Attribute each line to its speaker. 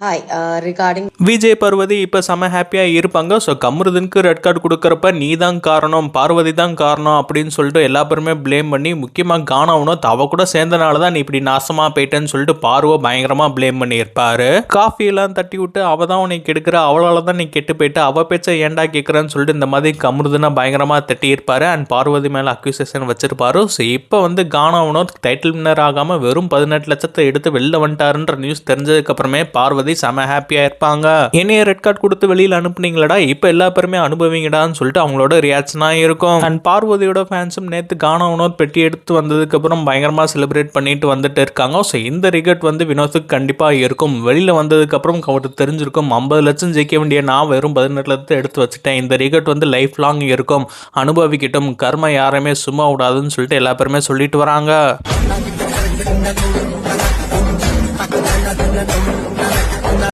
Speaker 1: Hi recording uh,
Speaker 2: Vijay Parvathi இப்போ செம ஹாப்பியாக இருப்பாங்க. ஸோ கமருதனுக்கு ரெட் கார்டு கொடுக்குறப்ப நீ தான் காரணம் பார்வதி தான் காரணம் அப்படின்னு சொல்லிட்டு எல்லா பேருமே ப்ளேம் பண்ணி முக்கியமாக காணவனும் தவ கூட சேர்ந்தனால தான் நீ இப்படி நாசமாக போயிட்டேன்னு சொல்லிட்டு பார்வை பயங்கரமாக ப்ளேம் பண்ணியிருப்பாரு. காஃபியெல்லாம் தட்டி விட்டு அவள் தான் உனக்கு கெடுக்கிற அவளால் தான் நீ கெட்டு போயிட்டு அவள் பேச்சை ஏண்டா கேட்குறேன்னு சொல்லிட்டு இந்த மாதிரி கமருதுனா பயங்கரமாக தட்டியிருப்பாரு. அண்ட் பார்வதி மேலே அக்யூசேஷன் வச்சிருப்பாரு. ஸோ இப்போ வந்து காணவனும் டைட்டில் வின்னர் ஆகாமல் வெறும் பதினெட்டு லட்சத்தை எடுத்து வெளில வந்துட்டாருன்ற நியூஸ் தெரிஞ்சதுக்கப்புறமே பார்வதி பார்வதி செம ஹாப்பியாக இருப்பாங்க. என்னைய ரெட் கார்டு கொடுத்து வெளியில் அனுப்புனீங்களடா இப்போ எல்லா பேருமே அனுபவிங்கடான்னு சொல்லிட்டு அவங்களோட ரியாக்ஷனாக இருக்கும். அண்ட் பார்வதியோட ஃபேன்ஸும் நேற்று காண வினோத் பெட்டி எடுத்து வந்ததுக்கப்புறம் பயங்கரமாக செலிப்ரேட் பண்ணிட்டு வந்துட்டு இருக்காங்க. ஸோ இந்த ரிகட் வந்து வினோத்துக்கு கண்டிப்பாக இருக்கும். வெளியில் வந்ததுக்கப்புறம் அவருக்கு தெரிஞ்சிருக்கும். ஐம்பது லட்சம் ஜெயிக்க வேண்டிய நான் வெறும் பதினெட்டு லட்சத்தை எடுத்து வச்சுட்டேன். இந்த ரிகட் வந்து லைஃப் லாங் இருக்கும். அனுபவிக்கட்டும். கர்ம யாரையுமே சும்மா விடாதுன்னு சொல்லிட்டு எல்லா பேருமே சொல்லிட்டு வராங்க.